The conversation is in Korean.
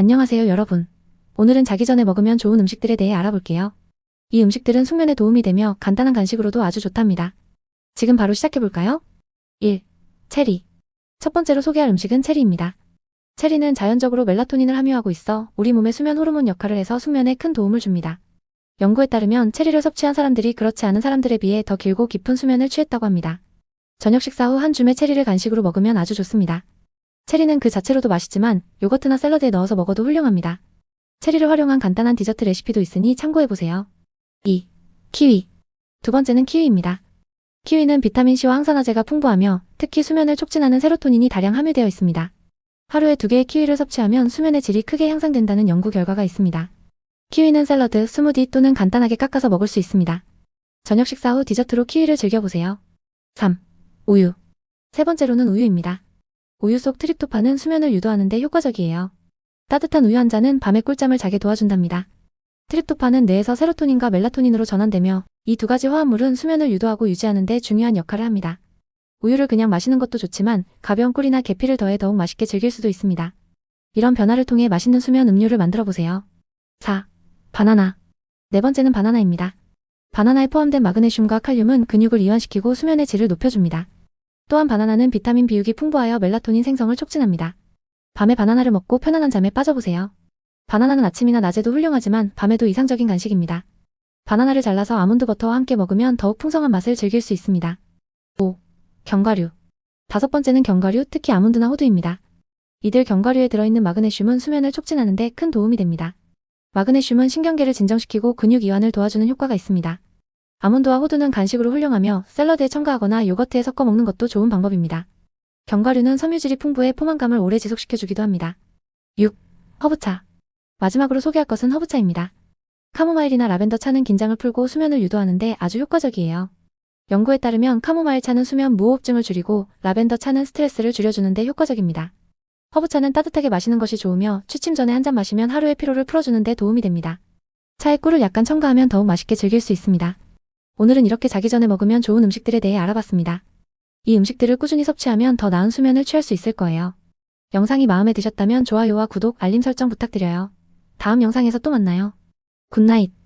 안녕하세요 여러분. 오늘은 자기 전에 먹으면 좋은 음식들에 대해 알아볼게요. 이 음식들은 숙면에 도움이 되며 간단한 간식으로도 아주 좋답니다. 지금 바로 시작해볼까요? 1. 체리. 첫 번째로 소개할 음식은 체리입니다. 체리는 자연적으로 멜라토닌을 함유하고 있어 우리 몸의 수면 호르몬 역할을 해서 숙면에 큰 도움을 줍니다. 연구에 따르면 체리를 섭취한 사람들이 그렇지 않은 사람들에 비해 더 길고 깊은 수면을 취했다고 합니다. 저녁 식사 후 한 줌의 체리를 간식으로 먹으면 아주 좋습니다. 체리는 그 자체로도 맛있지만 요거트나 샐러드에 넣어서 먹어도 훌륭합니다. 체리를 활용한 간단한 디저트 레시피도 있으니 참고해보세요. 2. 키위. 두 번째는 키위입니다. 키위는 비타민C와 항산화제가 풍부하며 특히 수면을 촉진하는 세로토닌이 다량 함유되어 있습니다. 하루에 두 개의 키위를 섭취하면 수면의 질이 크게 향상된다는 연구 결과가 있습니다. 키위는 샐러드, 스무디 또는 간단하게 깎아서 먹을 수 있습니다. 저녁 식사 후 디저트로 키위를 즐겨보세요. 3. 우유. 세 번째로는 우유입니다. 우유 속 트립토판은 수면을 유도하는 데 효과적이에요. 따뜻한 우유 한 잔은 밤에 꿀잠을 자게 도와준답니다. 트립토판은 뇌에서 세로토닌과 멜라토닌으로 전환되며 이 두 가지 화합물은 수면을 유도하고 유지하는 데 중요한 역할을 합니다. 우유를 그냥 마시는 것도 좋지만 가벼운 꿀이나 계피를 더해 더욱 맛있게 즐길 수도 있습니다. 이런 변화를 통해 맛있는 수면 음료를 만들어 보세요. 4. 바나나. 네 번째는 바나나입니다. 바나나에 포함된 마그네슘과 칼륨은 근육을 이완시키고 수면의 질을 높여줍니다. 또한 바나나는 비타민 비육이 풍부하여 멜라토닌 생성을 촉진합니다. 밤에 바나나를 먹고 편안한 잠에 빠져보세요. 바나나는 아침이나 낮에도 훌륭하지만 밤에도 이상적인 간식입니다. 바나나를 잘라서 아몬드 버터와 함께 먹으면 더욱 풍성한 맛을 즐길 수 있습니다. 5. 견과류. 다섯 번째는 견과류, 특히 아몬드나 호두입니다. 이들 견과류에 들어있는 마그네슘은 수면을 촉진하는 데 큰 도움이 됩니다. 마그네슘은 신경계를 진정시키고 근육 이완을 도와주는 효과가 있습니다. 아몬드와 호두는 간식으로 훌륭하며 샐러드에 첨가하거나 요거트에 섞어 먹는 것도 좋은 방법입니다. 견과류는 섬유질이 풍부해 포만감을 오래 지속시켜주기도 합니다. 6. 허브차. 마지막으로 소개할 것은 허브차입니다. 카모마일이나 라벤더 차는 긴장을 풀고 수면을 유도하는데 아주 효과적이에요. 연구에 따르면 카모마일 차는 수면 무호흡증을 줄이고 라벤더 차는 스트레스를 줄여주는데 효과적입니다. 허브차는 따뜻하게 마시는 것이 좋으며 취침 전에 한 잔 마시면 하루의 피로를 풀어주는데 도움이 됩니다. 차에 꿀을 약간 첨가하면 더욱 맛있게 즐길 수 있습니다. 오늘은 이렇게 자기 전에 먹으면 좋은 음식들에 대해 알아봤습니다. 이 음식들을 꾸준히 섭취하면 더 나은 수면을 취할 수 있을 거예요. 영상이 마음에 드셨다면 좋아요와 구독, 알림 설정 부탁드려요. 다음 영상에서 또 만나요. 굿나잇.